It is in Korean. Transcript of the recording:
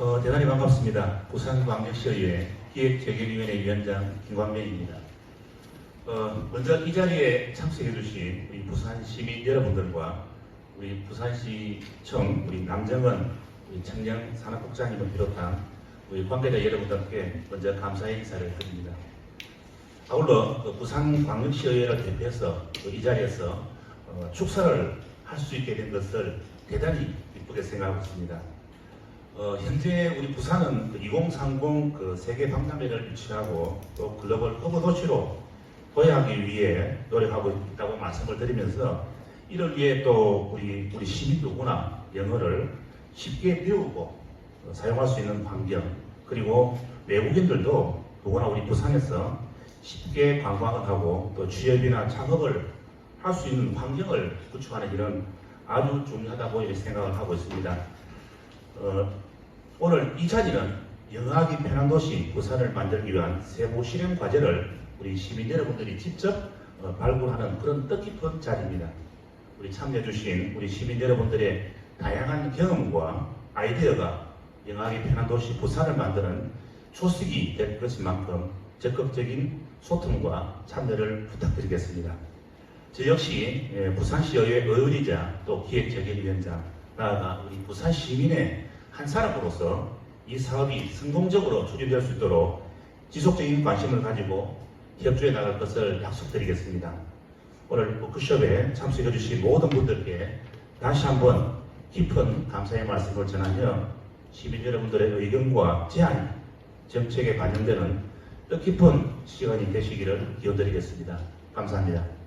어, 대단히 반갑습니다. 부산광역시의회 기획재개위원회 위원장 김광명입니다. 어, 먼저 이 자리에 참석해 주신 우리 부산 시민 여러분들과 우리 부산시청 우리 남정은 우리 청년 산업국장님을 비롯한 우리 관계자 여러분들께 먼저 감사의 인사를 드립니다. 아울러 그 부산광역시의회를 대표해서 그 이 자리에서 어, 축사를 할 수 있게 된 것을 대단히 기쁘게 생각하고 있습니다. 어, 현재 우리 부산은 2030그 세계 박람회를 유치하고 또 글로벌 허브 도시로 도약하기 위해 노력하고 있다고 말씀을 드리면서 이를 위해 또 우리 우리 시민 누구나 영어를 쉽게 배우고 어, 사용할 수 있는 환경 그리고 외국인들도 누구나 우리 부산에서 쉽게 관광을 하고 또 취업이나 창업을 할 수 있는 환경을 구축하는 일은 아주 중요하다고 생각을 하고 있습니다. 어, 오늘 이 자리는 영하기 편한 도시 부산을 만들기 위한 세부 실행 과제를 우리 시민 여러분들이 직접 어, 발굴하는 그런 뜻깊은 자리입니다. 우리 참여해주신 우리 시민 여러분들의 다양한 경험과 아이디어가 영하기 편한 도시 부산을 만드는 초석이 될 것인 만큼 적극적인 소통과 참여를 부탁드리겠습니다. 저 역시 예, 부산시의회 의원이자 또 기획재개위원장 나아가 우리 부산 시민의 한 사람으로서 이 사업이 성공적으로 추진될 수 있도록 지속적인 관심을 가지고 협조해 나갈 것을 약속드리겠습니다. 오늘 워크숍에 참석해 주신 모든 분들께 다시 한번 깊은 감사의 말씀을 전하며 시민 여러분들의 의견과 제안이 정책에 반영되는 뜻깊은 시간이 되시기를 기원드리겠습니다. 감사합니다.